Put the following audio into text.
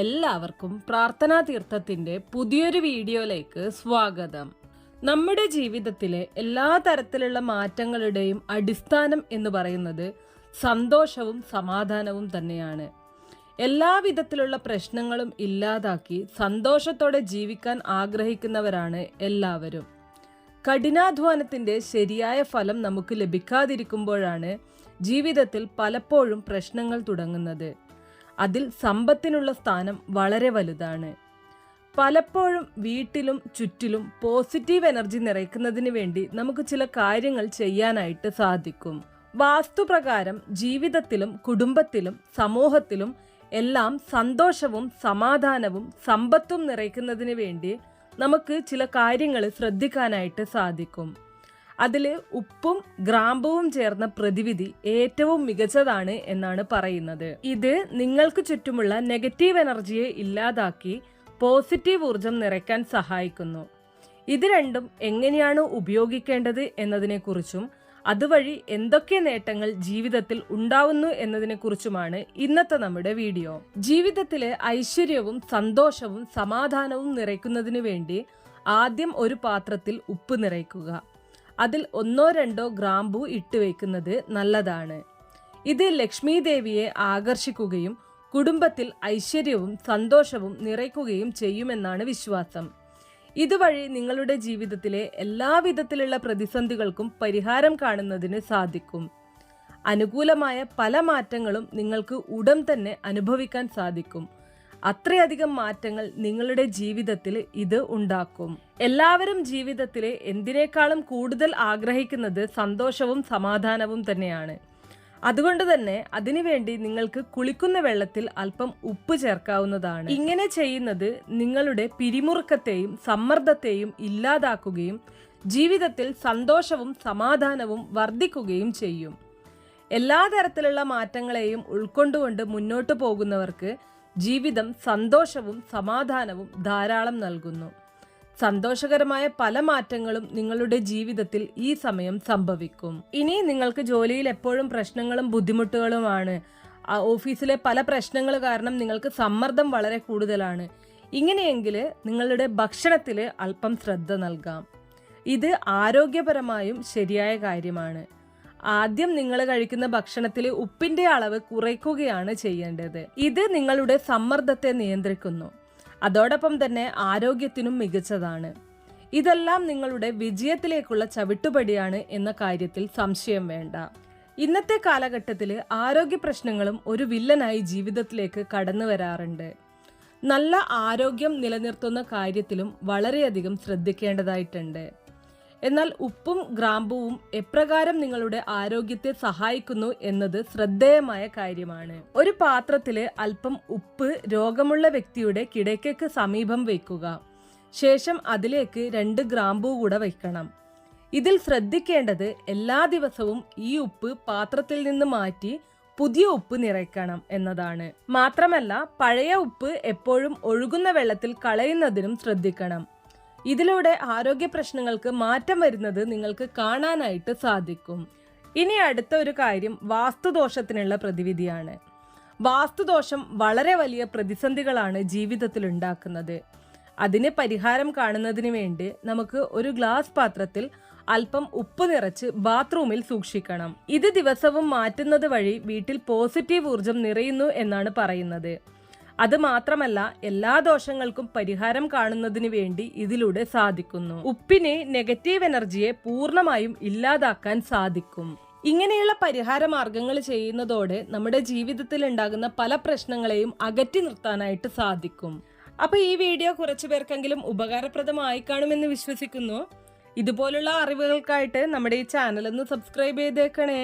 എല്ലാവർക്കും പ്രാർത്ഥനാ തീർത്ഥത്തിന്റെ പുതിയൊരു വീഡിയോയിലേക്ക് സ്വാഗതം. നമ്മുടെ ജീവിതത്തിലെ എല്ലാ തരത്തിലുള്ള മാറ്റങ്ങളുടെയും അടിസ്ഥാനം എന്ന് പറയുന്നത് സന്തോഷവും സമാധാനവും തന്നെയാണ്. എല്ലാ വിധത്തിലുള്ള പ്രശ്നങ്ങളും ഇല്ലാതാക്കി സന്തോഷത്തോടെ ജീവിക്കാൻ ആഗ്രഹിക്കുന്നവരാണ് എല്ലാവരും. കഠിനാധ്വാനത്തിന്റെ ശരിയായ ഫലം നമുക്ക് ലഭിക്കാതിരിക്കുമ്പോഴാണ് ജീവിതത്തിൽ പലപ്പോഴും പ്രശ്നങ്ങൾ തുടങ്ങുന്നത്. അതിൽ സമ്പത്തിനുള്ള സ്ഥാനം വളരെ വലുതാണ്. പലപ്പോഴും വീട്ടിലും ചുറ്റിലും പോസിറ്റീവ് എനർജി നിറയ്ക്കുന്നതിന് വേണ്ടി നമുക്ക് ചില കാര്യങ്ങൾ ചെയ്യാനായിട്ട് സാധിക്കും. വാസ്തുപ്രകാരം ജീവിതത്തിലും കുടുംബത്തിലും സമൂഹത്തിലും എല്ലാം സന്തോഷവും സമാധാനവും സമ്പത്തും നിറയ്ക്കുന്നതിന് വേണ്ടി നമുക്ക് ചില കാര്യങ്ങൾ ശ്രദ്ധിക്കാനായിട്ട് സാധിക്കും. അതിൽ ഉപ്പും ഗ്രാമ്പവും ചേർന്ന പ്രതിവിധി ഏറ്റവും മികച്ചതാണ് എന്നാണ് പറയുന്നത്. ഇത് നിങ്ങൾക്ക് ചുറ്റുമുള്ള നെഗറ്റീവ് എനർജിയെ ഇല്ലാതാക്കി പോസിറ്റീവ് ഊർജം നിറയ്ക്കാൻ സഹായിക്കുന്നു. ഇത് രണ്ടും എങ്ങനെയാണ് ഉപയോഗിക്കേണ്ടത് എന്നതിനെക്കുറിച്ചും അതുവഴി എന്തൊക്കെ നേട്ടങ്ങൾ ജീവിതത്തിൽ ഉണ്ടാവുന്നു എന്നതിനെക്കുറിച്ചുമാണ് ഇന്നത്തെ നമ്മുടെ വീഡിയോ. ജീവിതത്തിലെ ഐശ്വര്യവും സന്തോഷവും സമാധാനവും നിറയ്ക്കുന്നതിന് വേണ്ടി ആദ്യം ഒരു പാത്രത്തിൽ ഉപ്പ് നിറയ്ക്കുക. അതിൽ ഒന്നോ രണ്ടോ ഗ്രാമ്പു ഇട്ടുവെക്കുന്നത് നല്ലതാണ്. ഇത് ലക്ഷ്മി ദേവിയെ ആകർഷിക്കുകയും കുടുംബത്തിൽ ഐശ്വര്യവും സന്തോഷവും നിറയ്ക്കുകയും ചെയ്യുമെന്നാണ് വിശ്വാസം. ഇതുവഴി നിങ്ങളുടെ ജീവിതത്തിലെ എല്ലാവിധത്തിലുള്ള പ്രതിസന്ധികൾക്കും പരിഹാരം കാണുന്നതിന് സാധിക്കും. അനുകൂലമായ പല മാറ്റങ്ങളും നിങ്ങൾക്ക് ഉടൻ തന്നെ അനുഭവിക്കാൻ സാധിക്കും. അത്രയധികം മാറ്റങ്ങൾ നിങ്ങളുടെ ജീവിതത്തിൽ ഇത് ഉണ്ടാക്കും. എല്ലാവരും ജീവിതത്തിൽ എന്തിനേക്കാളും കൂടുതൽ ആഗ്രഹിക്കുന്നത് സന്തോഷവും സമാധാനവും തന്നെയാണ്. അതുകൊണ്ട് തന്നെ അതിനുവേണ്ടി നിങ്ങൾക്ക് കുളിക്കുന്ന വെള്ളത്തിൽ അല്പം ഉപ്പ് ചേർക്കാവുന്നതാണ്. ഇങ്ങനെ ചെയ്യുന്നത് നിങ്ങളുടെ പിരിമുറുക്കത്തെയും സമ്മർദ്ദത്തെയും ഇല്ലാതാക്കുകയും ജീവിതത്തിൽ സന്തോഷവും സമാധാനവും വർദ്ധിക്കുകയും ചെയ്യും. എല്ലാ തരത്തിലുള്ള മാറ്റങ്ങളെയും ഉൾക്കൊണ്ടുകൊണ്ട് മുന്നോട്ട് പോകുന്നവർക്ക് ജീവിതം സന്തോഷവും സമാധാനവും ധാരാളം നൽകുന്നു. സന്തോഷകരമായ പല മാറ്റങ്ങളും നിങ്ങളുടെ ജീവിതത്തിൽ ഈ സമയം സംഭവിക്കും. ഇനി നിങ്ങൾക്ക് ജോലിയിൽ എപ്പോഴും പ്രശ്നങ്ങളും ബുദ്ധിമുട്ടുകളുമാണ്. ഓഫീസിലെ പല പ്രശ്നങ്ങൾ കാരണം നിങ്ങൾക്ക് സമ്മർദ്ദം വളരെ കൂടുതലാണ്. ഇങ്ങനെയെങ്കിൽ നിങ്ങളുടെ ഭക്ഷണത്തിൽ അല്പം ശ്രദ്ധ നൽകാം. ഇത് ആരോഗ്യപരമായും ശരിയായ കാര്യമാണ്. ആദ്യം നിങ്ങൾ കഴിക്കുന്ന ഭക്ഷണത്തിൽ ഉപ്പിന്റെ അളവ് കുറയ്ക്കുകയാണ് ചെയ്യേണ്ടത്. ഇത് നിങ്ങളുടെ സമ്മർദ്ദത്തെ നിയന്ത്രിക്കുന്നു. അതോടൊപ്പം തന്നെ ആരോഗ്യത്തിനും മികച്ചതാണ്. ഇതെല്ലാം നിങ്ങളുടെ വിജയത്തിലേക്കുള്ള ചവിട്ടുപടിയാണ് എന്ന കാര്യത്തിൽ സംശയം വേണ്ട. ഇന്നത്തെ കാലഘട്ടത്തിൽ ആരോഗ്യ പ്രശ്നങ്ങളും ഒരു വില്ലനായി ജീവിതത്തിലേക്ക് കടന്നു വരാറുണ്ട്. നല്ല ആരോഗ്യം നിലനിർത്തുന്ന കാര്യത്തിലും വളരെയധികം ശ്രദ്ധിക്കേണ്ടതായിട്ടുണ്ട്. എന്നാൽ ഉപ്പും ഗ്രാമ്പുവും എപ്രകാരം നിങ്ങളുടെ ആരോഗ്യത്തെ സഹായിക്കുന്നു എന്നത് ശ്രദ്ധേയമായ കാര്യമാണ്. ഒരു പാത്രത്തിൽ അല്പം ഉപ്പ് രോഗമുള്ള വ്യക്തിയുടെ കിടക്കയ്ക്ക് സമീപം വയ്ക്കുക ശേഷം അതിലേക്ക് രണ്ട് ഗ്രാമ്പൂ കൂടെ വയ്ക്കണം ഇതിൽ ശ്രദ്ധിക്കേണ്ടത് എല്ലാ ദിവസവും ഈ ഉപ്പ് പാത്രത്തിൽ നിന്ന് മാറ്റി പുതിയ ഉപ്പ് നിറയ്ക്കണം എന്നതാണ്. മാത്രമല്ല പഴയ ഉപ്പ് എപ്പോഴും ഒഴുകുന്ന വെള്ളത്തിൽ കളയുന്നതിനും ശ്രദ്ധിക്കണം. ഇതിലൂടെ ആരോഗ്യ പ്രശ്നങ്ങൾക്ക് മാറ്റം വരുന്നത് നിങ്ങൾക്ക് കാണാനായിട്ട് സാധിക്കും. ഇനി അടുത്ത ഒരു കാര്യം വാസ്തുദോഷത്തിനുള്ള പ്രതിവിധിയാണ്. വാസ്തുദോഷം വളരെ വലിയ പ്രതിസന്ധികളാണ് ജീവിതത്തിൽ ഉണ്ടാക്കുന്നത്. അതിന് പരിഹാരം കാണുന്നതിന് വേണ്ടി നമുക്ക് ഒരു ഗ്ലാസ് പാത്രത്തിൽ അല്പം ഉപ്പ് നിറച്ച് ബാത്റൂമിൽ സൂക്ഷിക്കണം. ഇത് ദിവസവും മാറ്റുന്നത് വഴി വീട്ടിൽ പോസിറ്റീവ് ഊർജം നിറയുന്നു എന്നാണ് പറയുന്നത്. അത് മാത്രമല്ല എല്ലാ ദോഷങ്ങൾക്കും പരിഹാരം കാണുന്നതിന് വേണ്ടി ഇതിലൂടെ സാധിക്കുന്നു. ഉപ്പിന് നെഗറ്റീവ് എനർജിയെ പൂർണമായും ഇല്ലാതാക്കാൻ സാധിക്കും. ഇങ്ങനെയുള്ള പരിഹാര മാർഗങ്ങൾ ചെയ്യുന്നതോടെ നമ്മുടെ ജീവിതത്തിൽ ഉണ്ടാകുന്ന പല പ്രശ്നങ്ങളെയും അകറ്റി നിർത്താനായിട്ട് സാധിക്കും. അപ്പോൾ ഈ വീഡിയോ കുറച്ചു പേർക്കെങ്കിലും ഉപകാരപ്രദമായി കാണുമെന്ന് വിശ്വസിക്കുന്നു. ഇതുപോലുള്ള അറിവുകൾക്കായിട്ട് നമ്മുടെ ഈ ചാനൽ ഒന്ന് സബ്സ്ക്രൈബ് ചെയ്തേക്കണേ.